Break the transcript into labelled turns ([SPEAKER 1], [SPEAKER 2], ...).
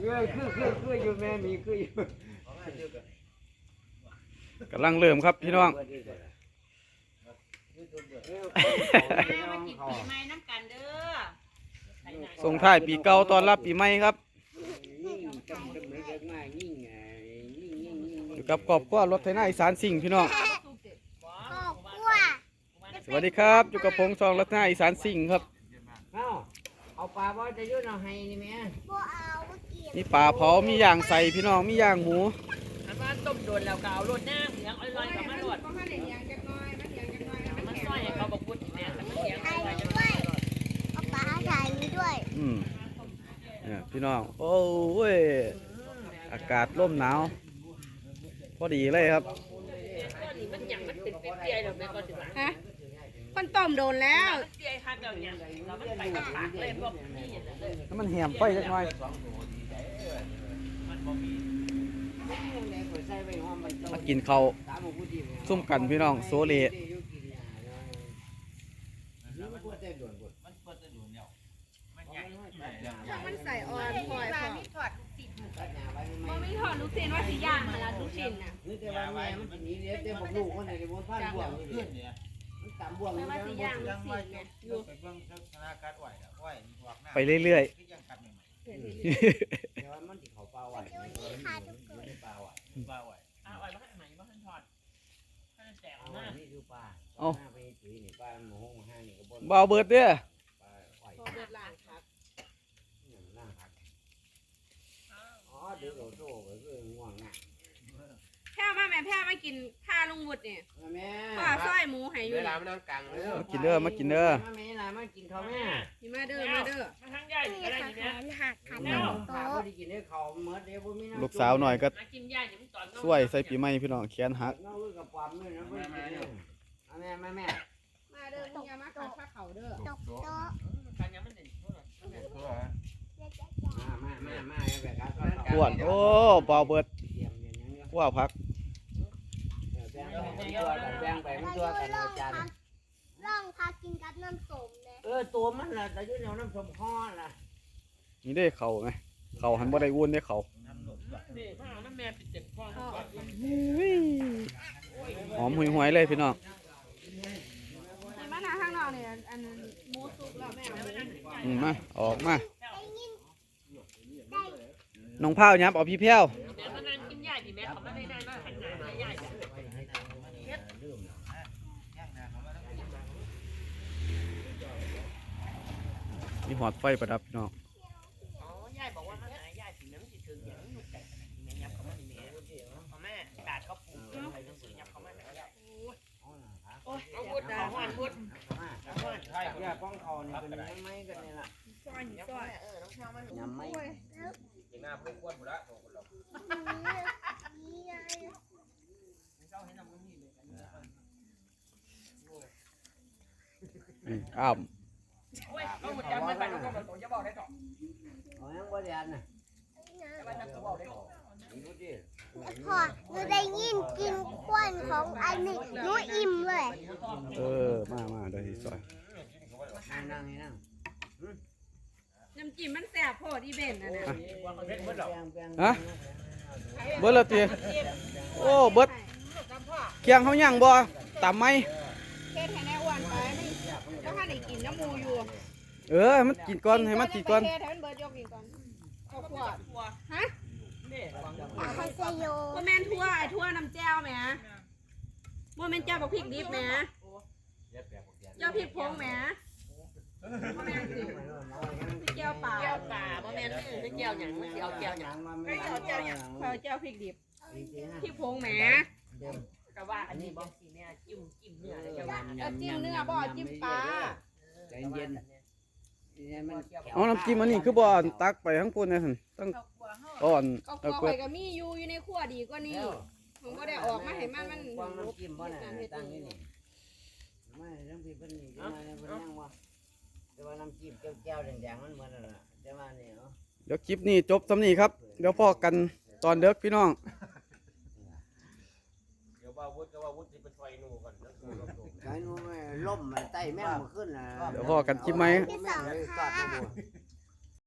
[SPEAKER 1] เอ้ยคือคือคืออยู่แม่มีคืออยู่
[SPEAKER 2] กำลังเริ่มครับพี่น้อง
[SPEAKER 3] มากินปีใหม่น้ำกันเด้อ
[SPEAKER 2] ส่งท้ายปีเก่าตอนรับปีใหม่ครับ
[SPEAKER 1] ยิ่งจำจำเหมือนกันมากยิ่งไงยิ่งยิ่งยิ่ง
[SPEAKER 2] อยู่กับครอบครัวรถไถนาอีสานสิ่งพี่น้อง
[SPEAKER 4] ครอบครัว
[SPEAKER 2] สวัสดีครับอยู่กับผมซองรถไถนาอีสานสิ่งครับ
[SPEAKER 1] เอ้าเอา ปลาบ่จะยุ่นเอาให้นี่แม่
[SPEAKER 4] บ่เอาเมื่อกี้
[SPEAKER 2] มีปลาเผา มีย่างใส่พี่น้อง มีย่างหมู
[SPEAKER 3] อันว่าต้มโดนแล้วก็เอารสน้ำเลี้ยงอ้อยๆกับมันรสมันซอยให้เขาบอกพุทธเนี่ยแต่มันเลี้ยง
[SPEAKER 4] ไข่
[SPEAKER 3] อ้อย
[SPEAKER 4] ด้วยเอาปลาไข่ด้วย
[SPEAKER 2] อืมเนี่ยพี่น้อง โอ้ย อากาศร่มหนาว พอดีเลยครับ
[SPEAKER 3] ก็นี่มันหยังมันเป็นเปรี้ยๆแล้วแม่ก็ถึงว่า
[SPEAKER 5] ฮะค นต้มโดนแล้ว
[SPEAKER 3] มันเปรี้ยคักแล้วเนี่ยแล้วมันไปกับปากเลยพวกนี่เลย
[SPEAKER 2] ถ้ามันแหมไฟจักหน่อยมากินข้าวซุ่มกันพี่น้องโซเล
[SPEAKER 5] ช่างมันใส่ออนพลอยพอมันไม่ถอดลูกชิ้นว่าสีย่างมาแล้วลูกชิ้นน่ะ
[SPEAKER 1] นี่แต่ว่าแม่มันหนีเดี๋ยวเดี๋ยวบอกลูกคนไหนจะบนพันบ่วงนี่มัน ต่ำบ่วง
[SPEAKER 5] ไม่
[SPEAKER 1] นี่
[SPEAKER 5] ว่า
[SPEAKER 1] นะ
[SPEAKER 5] สีย่างลูกชิ้นไงอยู่
[SPEAKER 2] ไปเรื่อย
[SPEAKER 1] แต่ว่ามันที่เขาปลาไหวไม่ปลาไหว
[SPEAKER 3] อ้าวอ้อยบ่ทันไหนบ่ทันทอดถ้าแตก
[SPEAKER 1] เอา
[SPEAKER 3] มา
[SPEAKER 1] นี่ดูปลาไปจุยนี่ปลาหมูหงห้านี่ก็บน
[SPEAKER 2] ๆเบาเบิดเด้อ
[SPEAKER 1] ปลาไหว
[SPEAKER 5] พอเดือดร้อนครับ
[SPEAKER 1] นั่งพักอ๋อเดี๋ยวโดดโซ่ไปคือง่วงน่ะ
[SPEAKER 5] แพ้มาแม่แพ้มากินข้าลุงวุฒิเนี่ย
[SPEAKER 1] แม่
[SPEAKER 5] ป้าซอยหมูให้ อยู่
[SPEAKER 1] เวลา
[SPEAKER 5] นี่
[SPEAKER 1] มันนั่งกลางเลย
[SPEAKER 2] มากินเด้อมากินเด้อ
[SPEAKER 1] มาแม่ล่ะมากินข้าวแม่
[SPEAKER 5] นี่มาเด้อมาเด้อ
[SPEAKER 3] มาทางใหญ่ก็ได้
[SPEAKER 4] ขา
[SPEAKER 3] นี่
[SPEAKER 4] แข
[SPEAKER 3] นะ
[SPEAKER 4] นหักขา
[SPEAKER 1] แม่
[SPEAKER 4] หน้า
[SPEAKER 1] ข้าว
[SPEAKER 4] โต๊ะ
[SPEAKER 1] พอดีกินได้ข้าวเมื่อเดี๋ยวบ่มีน้ำ
[SPEAKER 2] ลูกสาวหน่อยก็
[SPEAKER 3] มากินใหญ่เดี๋ยวมันตอน
[SPEAKER 2] ช่วยใส่ปีใหม่พี่น้องแขนหัก
[SPEAKER 1] น้องลูกกับความด้วยนะเพื่อนแม่แม่แม่
[SPEAKER 5] มาเด้อมึงอย่ามาขัดผ้าเขาเด้อ
[SPEAKER 4] ตกโต๊ะ
[SPEAKER 3] การยังมันเด่น
[SPEAKER 1] มามามามาแบบการ
[SPEAKER 2] อ้วนโอ้เบาเบิด
[SPEAKER 1] เตรียมอย่างนี้
[SPEAKER 2] ว้าวพัก
[SPEAKER 1] แบ่งไปตัวกันแบ่งไปมันตัวกันอาจารย์
[SPEAKER 4] ร่องพากินกับน้ำส้มเลย
[SPEAKER 1] เออตัวมันน่ะแต่ยุ่นเอาน้ำส้มข้อน่ะ
[SPEAKER 2] นี่ได้เข่าไหมเข่าหันบ่ได้อ้วนได้เข่า
[SPEAKER 3] นี่ถ้าเอาน้ำแม่ปิดเต็มกล้องก่อน
[SPEAKER 2] หอมห่วยๆเลยพี่น้อง
[SPEAKER 5] นี่มาหน้าข้างนอกเนี่ยอันนั้นหมูสุกแล้วแม่เอาไป
[SPEAKER 2] อืมมาออกมา
[SPEAKER 4] ได้ยิน
[SPEAKER 2] น้องพร้าวยับเอาพี่แพ้ว
[SPEAKER 3] แม่มานั่ง นใหญ่ดิแม่เขาไม่ได้ได้มาหันหน้ามาใหญ่
[SPEAKER 2] มีหอดไฟประดับพี่น้อง
[SPEAKER 3] อ๋อยายบอกว่ามันหายายสิน้ำสิถึงอย่างนี้แต่แม่ยับเขามาดิแม่เขาแม่บาดเขาปูอะไรทั้งสิ้นยับเขามาโอ้ยเอาวุ้นเอาหวานวุ้น
[SPEAKER 1] อย่ากล้องเขานี่เป็นยังไงกันนี่ล่ะ
[SPEAKER 5] ซอยซอย
[SPEAKER 3] เออน้องชามัน
[SPEAKER 1] ยังไม่
[SPEAKER 4] ง
[SPEAKER 2] อืมอ้าว
[SPEAKER 3] โอ้ยเอาหมดจานไม่ไปน้องก็บอกจะบอ กได้ต่อ
[SPEAKER 1] เอายังบ่ได้อันน่ะ
[SPEAKER 3] แต่ว่าจะบอกได้ต่อ
[SPEAKER 1] ดูดิ
[SPEAKER 4] พอหนูได้ยินกินควันของไอ้นี่หนูอิ่มเลย
[SPEAKER 2] เออ มามาได้ซอย
[SPEAKER 1] นั่งนั่งนี่นั่ง
[SPEAKER 5] น้ำจิ้มมันแสบโพดอีเบนน่ะนะ
[SPEAKER 2] ฮะเบิดและตีโอ้เบิดเคียงเขาย่างบ่ตามไหม
[SPEAKER 5] เทศให้แน่ อ้วนไปไม่แล้วถ้าได้กินน้ำมูอยู่
[SPEAKER 2] เออให้มันกินก่อนให้มันกินก่อน
[SPEAKER 5] เทศให้มันเบิดยกกินก่อนข้าวคั่วฮะ
[SPEAKER 4] คาเซโย
[SPEAKER 5] ว่าแม่นทั่วไอ้ทั่วน้ำแจ่วแหมว่าแม่นเจ้าบักพริกดิบแหมเจ้าพริกพงแหมว่าแม่นสิแก้วเปล่า
[SPEAKER 3] แก้วป่าบ่แม่นไม่แก้วหยังไม่เอาแก้วหยัง
[SPEAKER 5] ไม่เอาแก้วหยังเออแก้วพริกดิบพริกพงแหม
[SPEAKER 3] ก็ว่าอันนี้บ่ สิแม่จิ้มจิ้มเนื้อเลยก็ว่า
[SPEAKER 5] เอาจิ้มเนื้อบ่จิ้มปลา
[SPEAKER 1] ใจเย็นนี่มัน
[SPEAKER 2] เอาน้ำจิ้มอันนี้คือบ่อนตักไปข้างบนเนี่ยหั่นต้องอ่อน
[SPEAKER 5] ก็ค
[SPEAKER 2] เอา
[SPEAKER 5] รัว
[SPEAKER 2] เปิ
[SPEAKER 5] ข่อ
[SPEAKER 2] ด
[SPEAKER 5] ยก็มีอยู่อยู่ในครัวดีกว่านี้ผมก็ได้ออกมาให้มันมัน
[SPEAKER 1] วางน้ำจิ้มบ่น่ะตั้งนี่นี่ไม่น้ำพริกเพิ่นนี่จะมาเนี่ยเพิ่นยังว่าแต่ว่าน้ำจิ้มแก้วๆแดงๆมันเหมือนนั่นล่ะแต่ว่านี่เนาะ
[SPEAKER 2] เดี๋ยวคลิปนี้จบสำนี้ครับ เดี๋ยวพอกันตอนเด็กพี่น้อง
[SPEAKER 6] เดี๋ยวว่าวุฒิก็ว่าวุฒิไปช่วยหนูก่อนแล้วกูลงตัว
[SPEAKER 1] ใช้หนูแม่ล่มมันไต้แม่งมาขึ้นน่ะ
[SPEAKER 2] เดี๋ยวพอกันคลิปไหม
[SPEAKER 1] แม่งเลยฟาดมาบ่